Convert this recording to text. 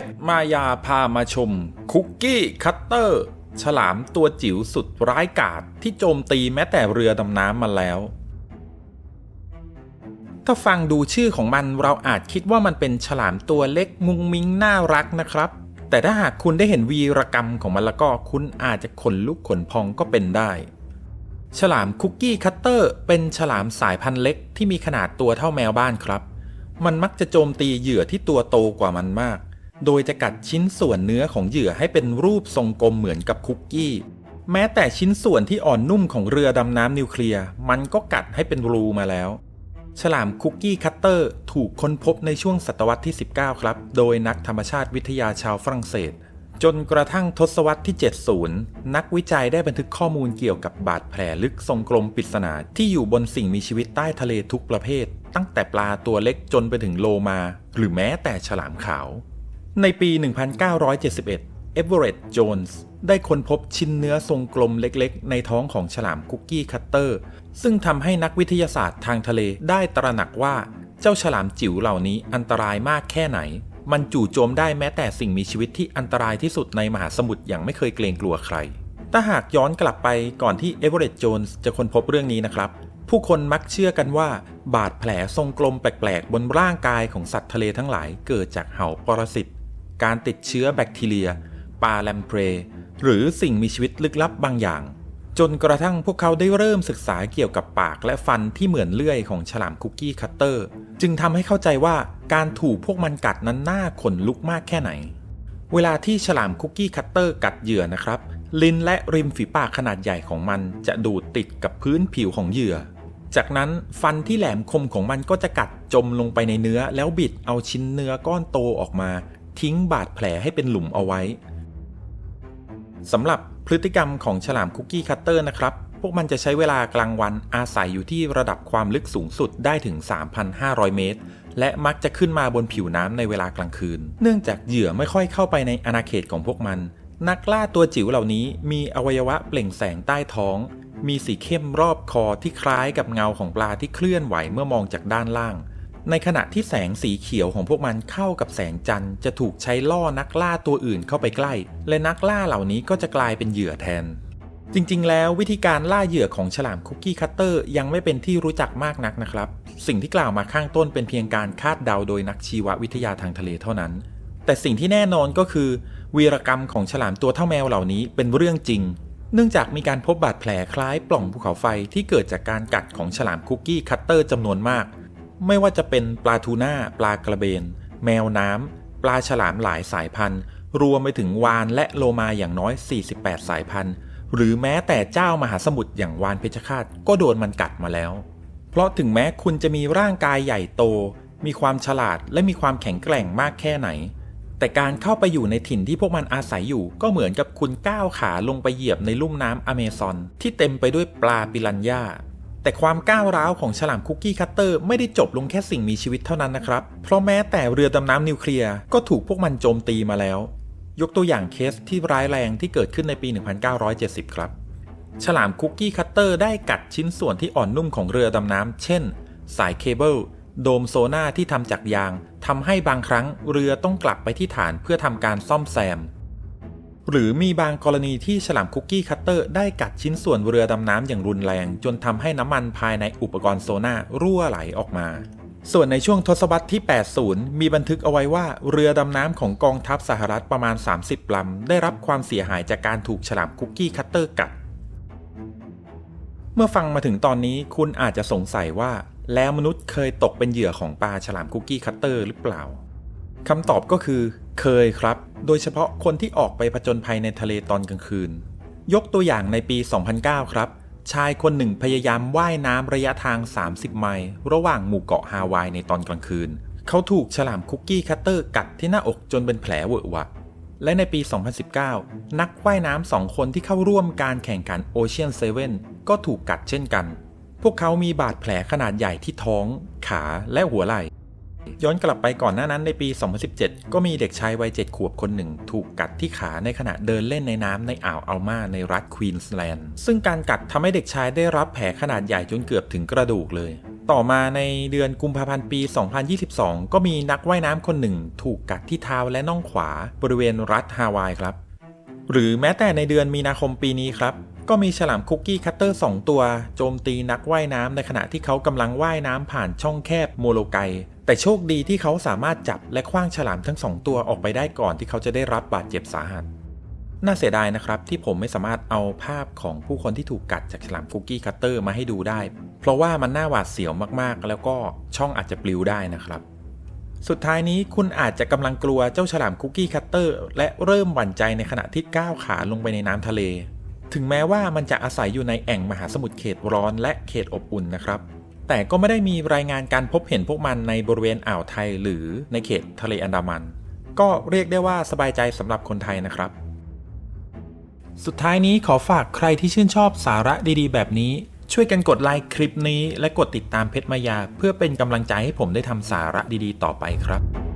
ชรมายาพามาชม คุกกี้คัตเตอร์ ฉลามตัวจิ๋วสุดร้ายกาจที่โจมตีแม้แต่เรือดำน้ำมาแล้ว ถ้าฟังดูชื่อของมันเราอาจคิดว่ามันเป็นฉลามตัวเล็กมุงมิงน่ารักนะครับ แต่ถ้าหากคุณได้เห็นวีรกรรมของมันแล้วก็คุณอาจจะขนลุกขนพองก็เป็นได้ ฉลามคุกกี้คัตเตอร์เป็นฉลามสายพันธุ์เล็กที่มีขนาดตัวเท่าแมวบ้านครับ มันมักจะโจมตีเหยื่อที่ตัวโตกว่ามันมาก โดยจะกัดชิ้นส่วนเนื้อของเหยื่อให้เป็นรูปทรงกลมเหมือนกับคุกกี้ แม้แต่ชิ้นส่วนที่อ่อนนุ่มของเรือดำน้ำนิวเคลียร์มันก็กัดให้เป็นรูมาแล้ว ฉลามคุกกี้คัตเตอร์ถูกค้นพบในช่วงศตวรรษที่ 19 ครับ โดยนักธรรมชาติวิทยาชาวฝรั่งเศส จนกระทั่งทศวรรษที่ 70 นักวิจัยได้บันทึกข้อมูลเกี่ยวกับบาดแผลลึกทรงกลมปริศนาที่อยู่บนสิ่งมีชีวิตใต้ทะเลทุกประเภท ตั้งแต่ปลาตัวเล็กจนไปถึงโลมา หรือแม้แต่ฉลามขาว ในปี 1971 เอเวอเรตต์ โจนส์ ได้ค้นพบชิ้นเนื้อทรงกลมเล็กๆ ในท้องของฉลามคุกกี้คัตเตอร์ ซึ่งทำให้นักวิทยาศาสตร์ทางทะเลได้ตระหนักว่าเจ้าฉลามจิ๋วเหล่านี้อันตรายมากแค่ไหน มันจู่โจมได้แม้แต่สิ่งมีชีวิตที่อันตรายที่สุดในมหาสมุทรอย่างไม่เคยเกรงกลัวใคร ถ้าหากย้อนกลับไปก่อนที่เอเวอเรตต์ โจนส์จะค้นพบเรื่องนี้นะครับ ผู้คนมักเชื่อกันว่าบาดแผลทรงกลมแปลกๆ บนร่างกายของสัตว์ทะเลทั้งหลายเกิดจากเห่าปรสิต การติดเชื้อแบคทีเรียปลาแลมเพรหรือสิ่งมีชีวิตลึกลับบางอย่าง จนกระทั่งพวกเขาได้เริ่มศึกษาเกี่ยวกับปากและฟันที่เหมือนเลื่อยของฉลามคุกกี้คัตเตอร์ จึงทำให้เข้าใจว่าการถูกพวกมันกัดนั้นน่าขนลุกมากแค่ไหน เวลาที่ฉลามคุกกี้คัตเตอร์กัดเหยื่อนะครับ ลิ้นและริมฝีปากขนาดใหญ่ของมันจะดูดติดกับพื้นผิวของเหยื่อ จากนั้นฟันที่แหลมคมของมันก็จะกัดจมลงไปในเนื้อแล้วบิดเอาชิ้นเนื้อก้อนโตออกมา ทิ้งบาดแผลให้เป็นหลุมเอาไว้สำหรับพฤติกรรมของฉลามคุกกี้คัตเตอร์นะครับ พวกมันจะใช้เวลากลางวันอาศัยอยู่ที่ระดับความลึกสูงสุดได้ถึง 3,500 เมตร และมักจะขึ้นมาบนผิวน้ำในเวลากลางคืน เนื่องจากเหยื่อไม่ค่อยเข้าไปในอาณาเขตของพวกมัน นักล่าตัวจิ๋วเหล่านี้มีอวัยวะเปล่งแสงใต้ท้อง มีสีเข้มรอบคอที่คล้ายกับเงาของปลาที่เคลื่อนไหวเมื่อมองจากด้านล่าง ในขณะที่แสงสีเขียวของพวกมันเข้ากับแสงจันทร์จะถูกใช้ล่อนักล่าตัวอื่นเข้าไปใกล้ และนักล่าเหล่านี้ก็จะกลายเป็นเหยื่อแทน จริงๆ แล้ววิธีการล่าเหยื่อของฉลามคุกกี้คัตเตอร์ยังไม่เป็นที่รู้จักมากนักนะครับ สิ่งที่กล่าวมาข้างต้นเป็นเพียงการคาดเดาโดยนักชีววิทยาทางทะเลเท่านั้น แต่สิ่งที่แน่นอนก็คือ วีรกรรมของฉลามตัวเท่าแมวเหล่านี้เป็นเรื่องจริง เนื่องจากมีการพบบาดแผลคล้ายปล่องภูเขาไฟที่เกิดจากการกัดของฉลามคุกกี้คัตเตอร์จำนวนมาก ไม่ว่าจะเป็นปลาทูน่าปลากระเบน แมวน้ำ ปลาฉลามหลายสายพันธุ์ รวมไปถึงวานและโลมาอย่างน้อย 48 สายพันธุ์ หรือแม้แต่เจ้ามหาสมุทรอย่างวานเพชฌฆาตก็โดนมันกัดมาแล้ว เพราะถึงแม้คุณจะมีร่างกายใหญ่โต มีความฉลาดและมีความแข็งแกร่งมากแค่ไหน แต่การเข้าไปอยู่ในถิ่นที่พวกมันอาศัยอยู่ก็เหมือนกับคุณก้าวขาลงไปเหยียบในลุ่มน้ำอเมซอนที่เต็มไปด้วยปลาปิรันย่า แต่ความก้าวร้าวของฉลามคุกกี้คัตเตอร์ไม่ได้จบลงแค่สิ่งมีชีวิตเท่านั้นนะครับ เพราะแม้แต่เรือดำน้ำนิวเคลียร์ก็ถูกพวกมันโจมตีมาแล้ว ยกตัวอย่างเคสที่ร้ายแรงที่เกิดขึ้นในปี 1970 ครับ ฉลามคุกกี้คัตเตอร์ได้กัดชิ้นส่วนที่อ่อนนุ่มของเรือดำน้ำเช่น สายเคเบิลโดมโซน่าที่ทำจากยางทำให้บางครั้งเรือต้องกลับไปที่ฐานเพื่อทำการซ่อมแซม หรือมีบางกรณีที่ฉลามคุกกี้คัตเตอร์ได้กัดชิ้นส่วนเรือดำน้ำอย่างรุนแรง จนทำให้น้ำมันภายในอุปกรณ์โซน่ารั่วไหลออกมา ส่วนในช่วงทศวรรษที่ 80 มีบันทึกเอาไว้ว่าเรือดำน้ำของกองทัพสหรัฐประมาณ 30 ลำ ได้รับความเสียหายจากการถูกฉลามคุกกี้คัตเตอร์กัด เมื่อฟังมาถึงตอนนี้คุณอาจจะสงสัยว่า แล้วมนุษย์เคยตกเป็นเหยื่อของปลาฉลามคุกกี้คัตเตอร์หรือเปล่าคำตอบก็คือ เคยครับ โดยเฉพาะคนที่ออกไปผจญภัยในทะเลตอนกลางคืน ยกตัวอย่างในปี 2009 ครับ ชายคนหนึ่งพยายามว่ายน้ำระยะทาง 30 ไมล์ระหว่างหมู่เกาะฮาวายในตอนกลางคืน เขาถูกฉลามคุกกี้คัตเตอร์กัดที่หน้าอกจนเป็นแผลเวอะวะ และในปี 2019 นักว่ายน้ำสองคนที่เข้าร่วมการแข่งขัน Ocean 7ก็ถูกกัดเช่นกัน พวกเขามีบาดแผลขนาดใหญ่ที่ท้อง ขาและหัวไหล่ ย้อนกลับไปก่อนหน้านั้นในปี 2017 ก็มีเด็กชายวัย 7 ขวบคนหนึ่ง ถูกกัดที่ขาในขณะเดินเล่นในน้ำในอ่าวอัลมาในรัฐควีนสแลนด์ซึ่งการกัดทำให้เด็กชายได้รับแผลขนาดใหญ่จนเกือบถึงกระดูกเลย ต่อมาในเดือนกุมภาพันธ์ปี 2022 ก็มีนักว่ายน้ำคนหนึ่ง ถูกกัดที่เท้าและน่องขวา บริเวณรัฐฮาวายครับ หรือแม้แต่ในเดือนมีนาคมปีนี้ครับก็มีฉลามคุกกี้คัตเตอร์ 2 ตัว โจมตีนักว่ายน้ำในขณะที่เขากำลังว่ายน้ำผ่านช่องแคบโมโลไก แต่โชคดีที่เขาสามารถจับและคว้างฉลามทั้งสองตัวออกไปได้ก่อนที่เขาจะได้รับบาดเจ็บสาหัส น่าเสียดายนะครับที่ผมไม่สามารถเอาภาพของผู้คนที่ถูกกัดจากฉลามคุกกี้คัตเตอร์มาให้ดูได้ เพราะว่ามันน่าหวาดเสียวมากๆ แล้วก็ช่องอาจจะปลิวได้นะครับ สุดท้ายนี้คุณอาจจะกำลังกลัวเจ้าฉลามคุกกี้คัตเตอร์และเริ่มหวั่นใจในขณะที่ก้าวขาลงไปในน้ำทะเล ถึงแม้ว่ามันจะอาศัยอยู่ในแอ่งมหาสมุทรเขตร้อนและเขตอบอุ่นนะครับ แต่ก็ไม่ได้มีรายงานการพบเห็นพวกมันในบริเวณอ่าวไทยหรือในเขตทะเลอันดามัน ก็เรียกได้ว่าสบายใจสำหรับคนไทยนะครับ สุดท้ายนี้ขอฝากใครที่ชื่นชอบสาระดีๆ แบบนี้ ช่วยกันกดไลค์คลิปนี้ และกดติดตามเพชรมายา เพื่อเป็นกำลังใจให้ผมได้ทำสาระดีๆ ต่อไปครับ